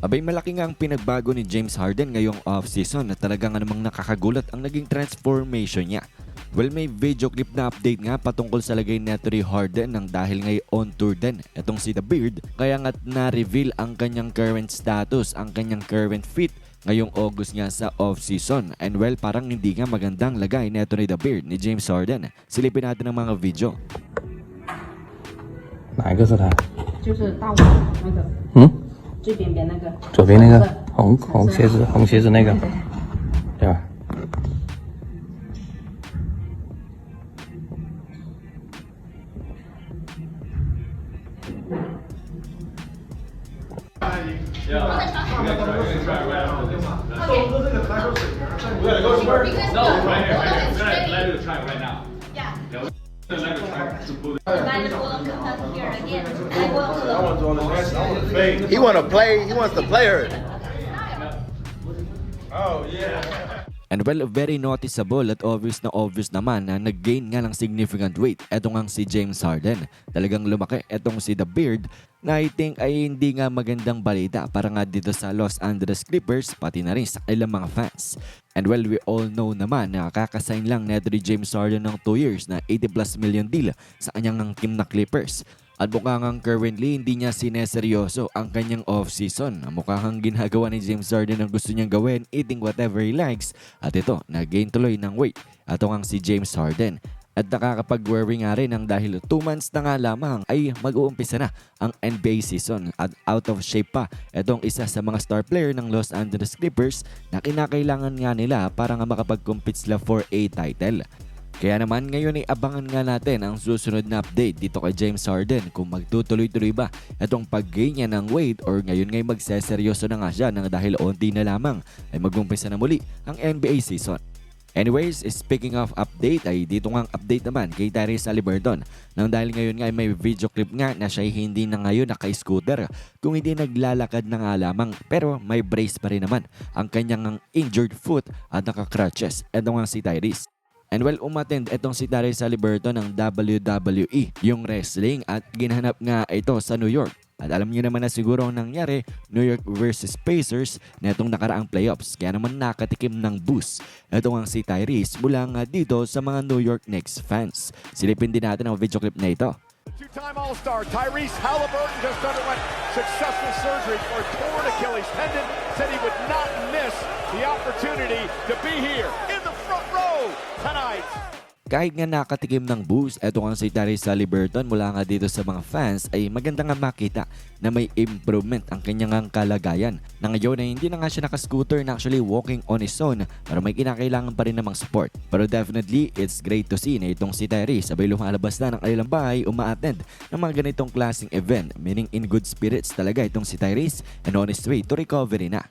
Abay malaki nga ang pinagbago ni James Harden ngayong off-season na talagang namang nakakagulat ang naging transformation niya. Well, may video clip na update nga patungkol sa lagay neto ni Harden nang dahil ngay on tour din etong si The Beard kaya nga't na-reveal ang kanyang current status, ang kanyang current fit ngayong August nga sa off-season. And well, parang hindi nga magandang lagay neto ni The Beard ni James Harden. Silipin natin ang mga video. 哪一个是他？就是大我那个嗯， 最边边那个，左边那个，红红鞋子，红鞋子那个，对吧？He want to play. He wants to play her. Oh yeah. And well, very noticeable at obvious na obvious naman na nag-gain nga ng significant weight. Eto nga si James Harden. Talagang lumaki etong si The Beard na I think ay hindi nga magandang balita para nga dito sa Los Angeles Clippers pati na rin sa ilang mga fans. And well, we all know naman na kakasign lang neto James Harden ng 2 years na 80 plus million deal sa kanyang ng team na Clippers. At mukha ngang currently hindi niya sineseryoso ang kanyang off-season. Mukha kang ginagawa ni James Harden ang gusto niyang gawin, eating whatever he likes. At ito, nag-gain tuloy ng weight. Ato ngang si James Harden. At nakakapag-worry nga rin ang dahil 2 months na nga lamang ay mag-uumpisa na ang NBA season at out of shape pa itong isa sa mga star player ng Los Angeles Clippers na kinakailangan nga nila para nga makapag-compete sila for a title. Kaya naman ngayon ay abangan nga natin ang susunod na update dito kay James Harden kung magtutuloy-tuloy ba itong pag-gain niya ng weight or ngayon ngay magseseryoso na nga siya nang dahil onti na lamang ay mag-umpisa na muli ang NBA season. Anyways, speaking of update ay dito nga ang update naman kay Tyrese Halliburton nang dahil ngayon nga ay may video clip nga na siya hindi na ngayon naka-scooter kung hindi naglalakad na nga lamang pero may brace pa rin naman ang kanyang injured foot at naka-crutches. Ito nga si Tyrese. And well, umattend itong si Tyrese Halliburton ng WWE, yung wrestling at ginhanap nga ito sa New York. At alam niyo naman na siguro ang nangyari, New York versus Pacers na itong nakaraang playoffs. Kaya naman nakatikim ng boost. Ito nga si Tyrese mula nga dito sa mga New York Knicks fans. Silipin din natin ang video clip na ito. Two-time All-Star Tyrese Halliburton just underwent successful surgery for torn Achilles tendon. Said he would not miss the opportunity to be here in the tonight. Kahit nga nakatikim ng boost, eto nga si Tyrese Halliburton mula nga dito sa mga fans ay maganda nga makita na may improvement ang kanyang ang kalagayan. Na ngayon ay hindi na nga siya nakascooter na actually walking on his own pero may kinakailangan pa rin namang support. Pero definitely, it's great to see na itong si Tyrese sabay lumalabas na ng kanilang bahay uma-attend ng mga ganitong klaseng event meaning in good spirits talaga itong si Tyrese and on his way to recovery na.